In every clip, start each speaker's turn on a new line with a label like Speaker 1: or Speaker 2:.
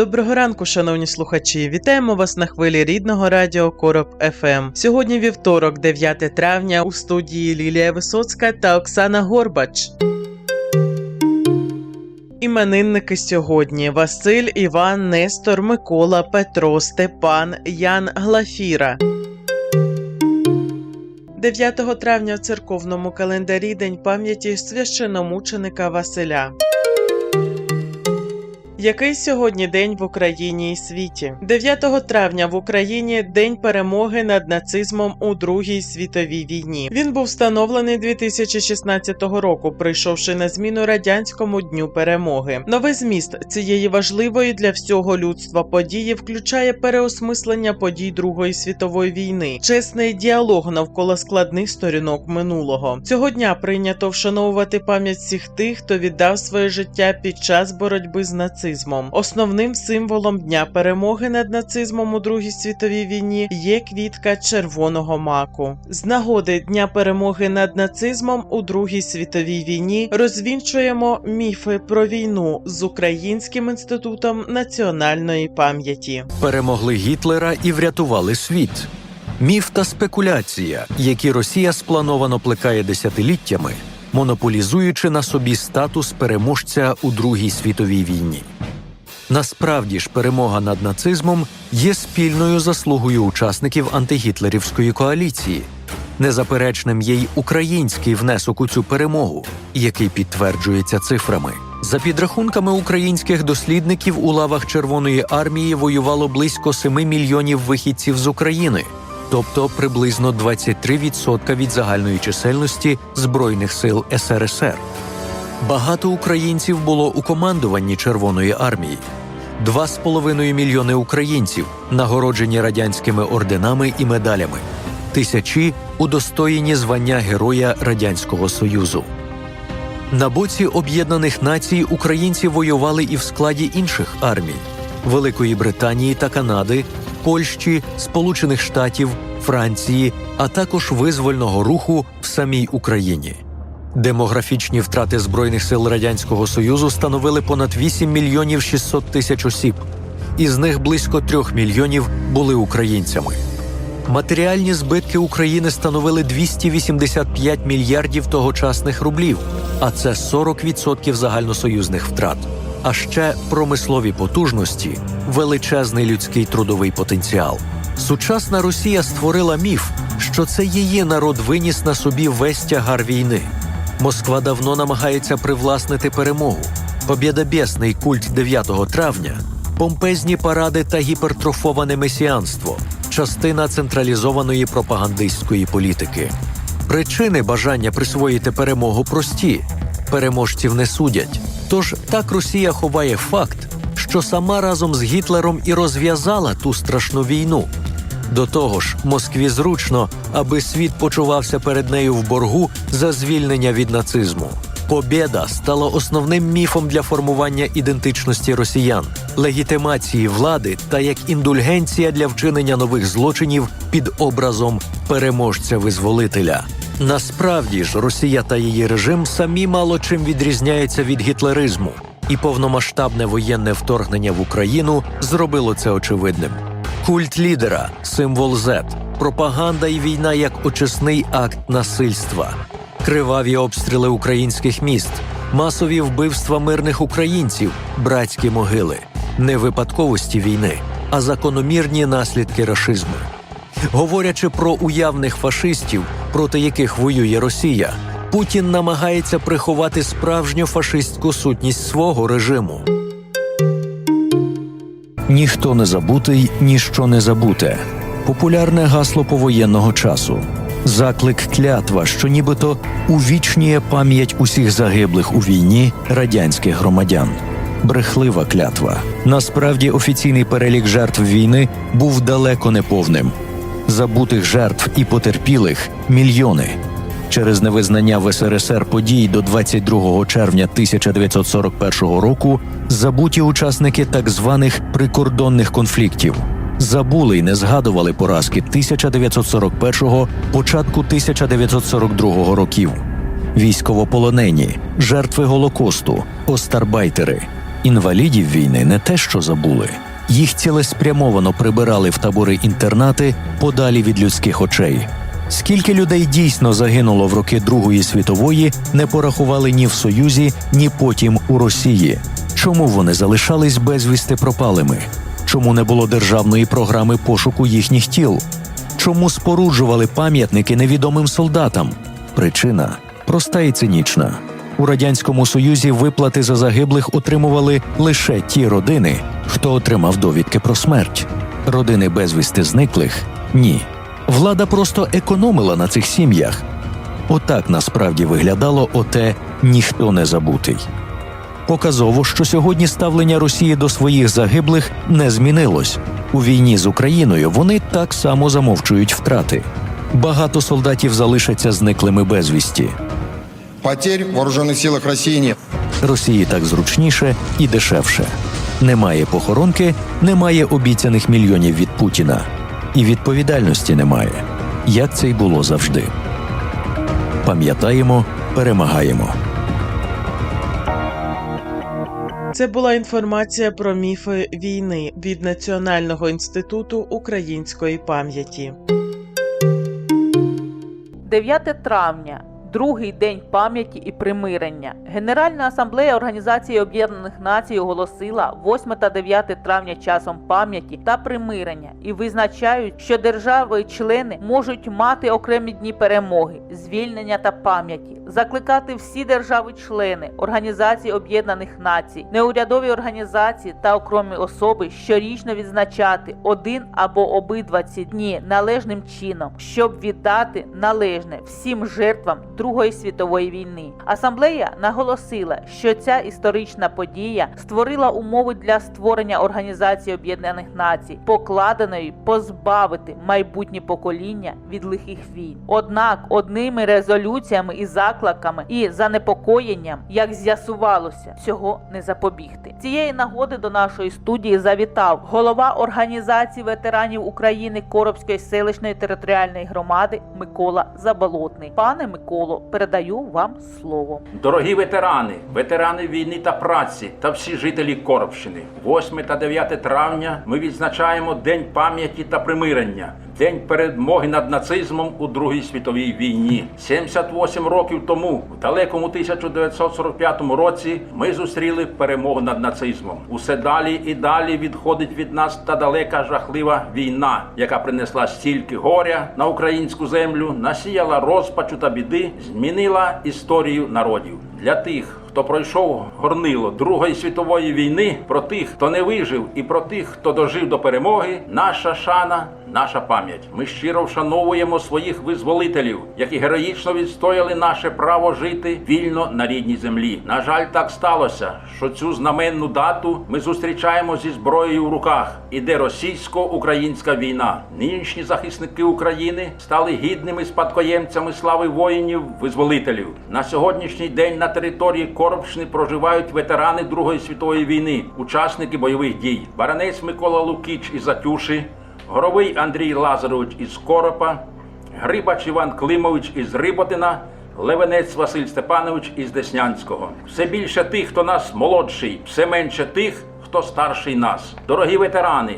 Speaker 1: Доброго ранку, шановні слухачі! Вітаємо вас на хвилі рідного радіо Короб ФМ. Сьогодні вівторок, 9 травня, у студії Лілія Висоцька та Оксана Горбач. Іменинники сьогодні: Василь, Іван, Нестор, Микола, Петро, Степан, Ян Глафіра. 9 травня в церковному календарі День пам'яті священомученика Василя. Який сьогодні день в Україні і світі? 9 травня в Україні день перемоги над нацизмом у Другій світовій війні. Він був встановлений 2016 року, прийшовши на зміну радянському дню перемоги. Новий зміст цієї важливої для всього людства події включає переосмислення подій Другої світової війни, чесний діалог навколо складних сторінок минулого. Цього дня прийнято вшановувати пам'ять всіх тих, хто віддав своє життя під час боротьби з нацизмом. Основним символом дня перемоги над нацизмом у Другій світовій війні є квітка червоного маку. З нагоди Дня перемоги над нацизмом у Другій світовій війні розвінчуємо міфи про війну з Українським інститутом національної пам'яті.
Speaker 2: перемогли Гітлера і врятували світ. Міф та спекуляція, які Росія сплановано плекає десятиліттями, монополізуючи на собі статус переможця у Другій світовій війні. Насправді ж, перемога над нацизмом є спільною заслугою учасників антигітлерівської коаліції. Незаперечним є й український внесок у цю перемогу, який підтверджується цифрами. За підрахунками українських дослідників, у лавах Червоної армії воювало близько 7 мільйонів вихідців з України, тобто приблизно 23% від загальної чисельності Збройних сил СРСР. Багато українців було у командуванні Червоної армії. Два з половиною мільйони українців нагороджені радянськими орденами і медалями, тисячі удостоєні звання Героя Радянського Союзу. На боці Об'єднаних Націй українці воювали і в складі інших армій Великої Британії та Канади, Польщі, Сполучених Штатів, Франції, а також визвольного руху в самій Україні. Демографічні втрати Збройних сил Радянського Союзу становили понад 8 мільйонів 600 тисяч осіб, із них близько 3 мільйонів були українцями. Матеріальні збитки України становили 285 мільярдів тогочасних рублів, а це 40% загальносоюзних втрат. А ще промислові потужності, величезний людський трудовий потенціал. Сучасна Росія створила міф, що це її народ виніс на собі весь тягар війни. Москва давно намагається привласнити перемогу. Побєдобєсний культ 9 травня, помпезні паради та гіпертрофоване месіанство частина централізованої пропагандистської політики. Причини бажання присвоїти перемогу прості: переможців не судять. Тож так Росія ховає факт, що сама разом з Гітлером і розв'язала ту страшну війну. До того ж, Москві зручно, аби світ почувався перед нею в боргу за звільнення від нацизму. Побєда стала основним міфом для формування ідентичності росіян, легітимації влади та як індульгенція для вчинення нових злочинів під образом переможця-визволителя. Насправді ж Росія та її режим самі мало чим відрізняються від гітлеризму, і повномасштабне воєнне вторгнення в Україну зробило це очевидним. Культ лідера, символ Z, пропаганда і війна як очисний акт насильства, криваві обстріли українських міст, масові вбивства мирних українців, братські могили, не випадковості війни, а закономірні наслідки рашизму. Говорячи про уявних фашистів, проти яких воює Росія, Путін намагається приховати справжню фашистську сутність свого режиму. Ніхто не забутий, ніщо не забуте. Популярне гасло повоєнного часу. Заклик клятва, що нібито увічнює пам'ять усіх загиблих у війні радянських громадян. брехлива клятва. Насправді офіційний перелік жертв війни був далеко не повним. Забутих жертв і потерпілих мільйони. Через невизнання в СРСР подій до 22 червня 1941 року забуті учасники так званих прикордонних конфліктів забули й не згадували поразки 1941-го, початку 1942 років. Військовополонені, жертви голокосту, остарбайтери, інвалідів війни не те, що забули. Їх цілеспрямовано прибирали в табори інтернати подалі від людських очей. Скільки людей дійсно загинуло в роки Другої світової, не порахували ні в Союзі, ні потім у Росії. Чому вони залишались безвісти пропалими? Чому не було державної програми пошуку їхніх тіл? Чому споруджували пам'ятники невідомим солдатам? Причина проста і цинічна. У радянському союзі виплати за загиблих отримували лише ті родини, хто отримав довідки про смерть. Родини безвісти зниклих ні. Влада просто економила на цих сім'ях. Отак насправді виглядало оте ніхто не забутий. Показово, що сьогодні ставлення Росії до своїх загиблих не змінилось. У війні з Україною вони так само замовчують втрати. Багато солдатів залишаться зниклими безвісті.
Speaker 3: Потерь в вооруженных силах нет.
Speaker 2: Росії так зручніше і дешевше. Немає похоронки, немає обіцяних мільйонів від Путіна. І відповідальності немає, як це й було завжди. Пам'ятаємо, перемагаємо.
Speaker 1: Це була інформація про міфи війни від Національного інституту української пам'яті.
Speaker 4: 9 травня. Другий день пам'яті і примирення. Генеральна асамблея Організації Об'єднаних Націй оголосила 8 та 9 травня часом пам'яті та примирення і визначають, що держави-члени можуть мати окремі дні перемоги, звільнення та пам'яті, закликати всі держави-члени Організації Об'єднаних Націй, неурядові організації та окремі особи щорічно відзначати один або обидва ці дні належним чином, щоб віддати належне всім жертвам Другої світової війни. Асамблея наголосила, що ця історична подія створила умови для створення Організації Об'єднаних Націй, покладеної позбавити майбутнє покоління від лихих війн. Однак одними резолюціями і закликами і занепокоєнням, як з'ясувалося, цього не запобігти. Цієї нагоди до нашої студії завітав голова організації ветеранів України Коробської селищної територіальної громади Микола Заболотний. Пане Миколо, передаю вам слово.
Speaker 5: Дорогі ветерани, ветерани війни та праці та всі жителі Коробщини. 8 та 9 травня ми відзначаємо День пам'яті та примирення, День перемоги над нацизмом у Другій світовій війні. 78 років тому, в далекому 1945 році, ми зустріли перемогу над нацизмом. Усе далі і далі відходить від нас та далека жахлива війна, яка принесла стільки горя на українську землю, насіяла розпачу та біди, змінила історію народів. Для тих, хто пройшов горнило Другої світової війни, про тих, хто не вижив, і про тих, хто дожив до перемоги, наша шана, наша пам'ять. Ми щиро вшановуємо своїх визволителів, які героїчно відстояли наше право жити вільно на рідній землі. На жаль, так сталося, що цю знаменну дату ми зустрічаємо зі зброєю в руках. Іде російсько-українська війна. Нинішні захисники України стали гідними спадкоємцями слави воїнів-визволителів. На сьогоднішній день на території Коробщини проживають ветерани Другої світової війни, учасники бойових дій. Баранець Микола Лукіч із Затюши, Горовий Андрій Лазарович із Коропа, Грибач Іван Климович із Риботина, Левенець Василь Степанович із Деснянського. Все більше тих, хто нас молодший, все менше тих, хто старший нас. Дорогі ветерани,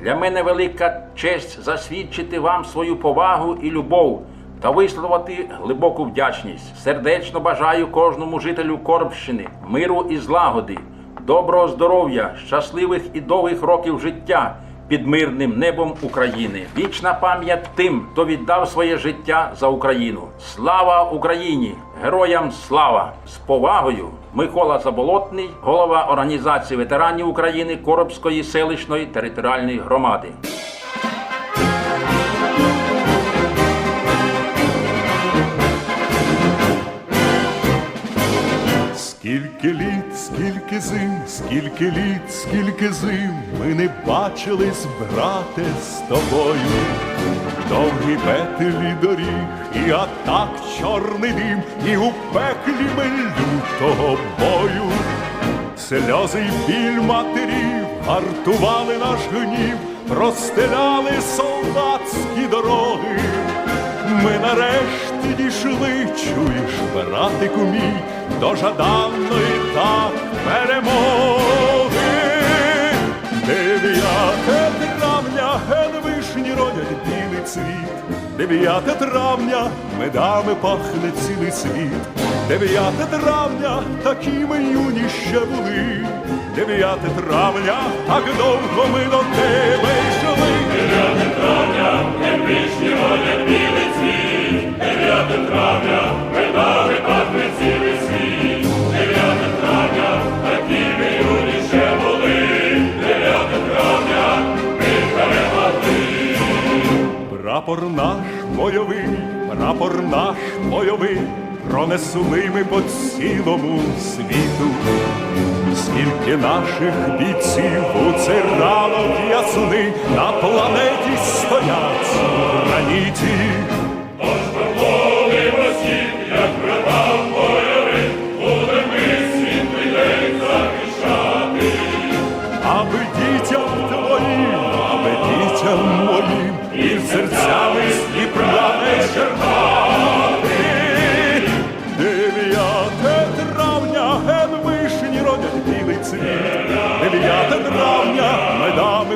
Speaker 5: для мене велика честь засвідчити вам свою повагу і любов та висловити глибоку вдячність. Сердечно бажаю кожному жителю Коробщини миру і злагоди, доброго здоров'я, щасливих і довгих років життя під мирним небом України. Вічна пам'ять тим, хто віддав своє життя за Україну. Слава Україні! Героям слава! З повагою! Микола Заболотний, голова організації ветеранів України Коробської селищної територіальної громади.
Speaker 6: Скільки літ, скільки зим, скільки літ, скільки зим, ми не бачились, брате, з тобою. Довгі петлі доріг, і атак чорний дим, і у пеклі ми лютого бою. Сльози й біль матерів гартували наш гнів, розстеляли солдатські дороги. Ми нарешті дійшли, чуєш, братику мій, до жаданої так перемоги. Дев'яте травня ген вишні родять білий цвіт. Дев'яте травня медами пахне цілий світ. Дев'яте травня такі ми юні ще були. Дев'яте травня, так довго ми до тебе йшли. Дев'яте травня, ген вишні родять бойовий, прапор наш бойовий, пронесли ми по цілому світу. Скільки наших бійців у цей ранок ясний на планеті стоять в граніті.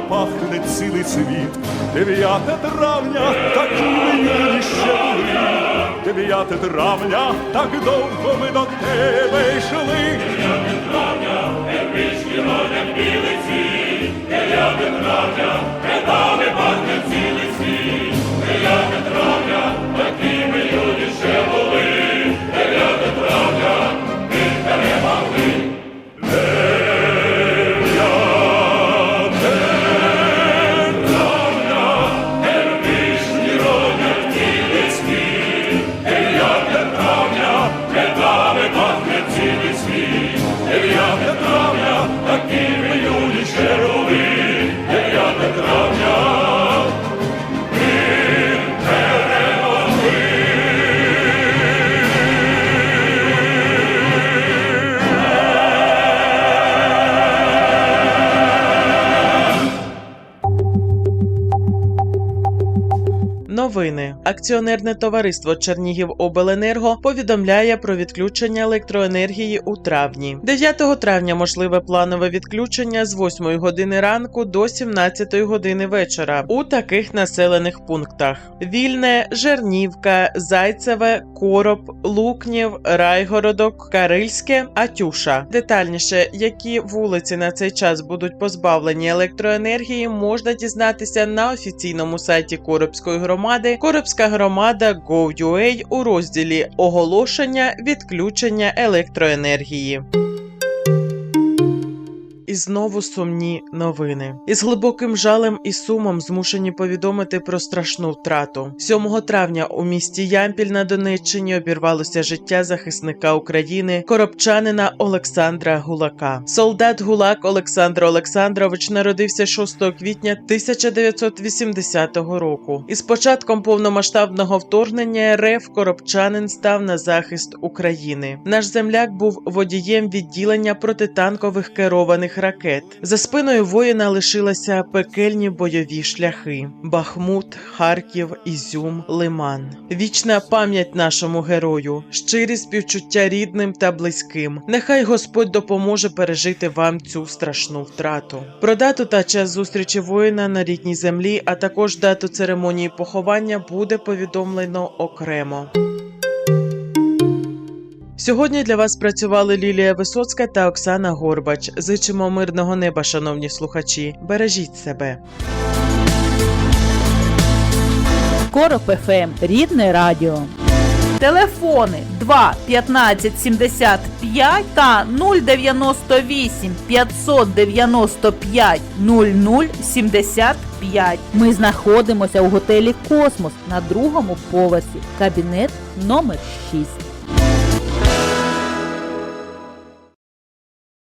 Speaker 6: Пахне цілий світ. Дев'яте травня, такі ми ще були. Дев'яте травня, так довго ми до тебе йшли. Дев'яте
Speaker 1: Новини акціонерне товариство Чернігівобленерго повідомляє про відключення електроенергії у травні. 9 травня можливе планове відключення з 8 години ранку до 17 години вечора у таких населених пунктах: Вільне, Жернівка, Зайцеве, Короб, Лукнів, Райгородок, Карильське, Атюша. Детальніше, які вулиці на цей час будуть позбавлені електроенергії, можна дізнатися на офіційному сайті Коробської громади Коробська громада GoUA у розділі Оголошення відключення електроенергії. І знову сумні новини. Із глибоким жалем і сумом змушені повідомити про страшну втрату. 7 травня у місті Ямпіль на Донеччині обірвалося життя захисника України, коробчанина Олександра Гулака. Солдат Гулак Олександр Олександрович народився 6 квітня 1980 року. І з початком повномасштабного вторгнення РФ коробчанин став на захист України. Наш земляк був водієм відділення протитанкових керованих ракет. За спиною воїна лишилися пекельні бойові шляхи: Бахмут, Харків, Ізюм, Лиман. Вічна пам'ять нашому герою, щирі співчуття рідним та близьким. Нехай Господь допоможе пережити вам цю страшну втрату. Про дату та час зустрічі воїна на рідній землі, а також дату церемонії поховання буде повідомлено окремо. Сьогодні для вас працювали Лілія Висоцька та Оксана Горбач. Зичимо мирного неба, шановні слухачі. Бережіть себе.
Speaker 4: Короб ФМ. Рідне радіо. Телефони 2 15 75 та 098 595 00 75. Ми знаходимося у готелі Космос на другому поверсі. Кабінет номер 6.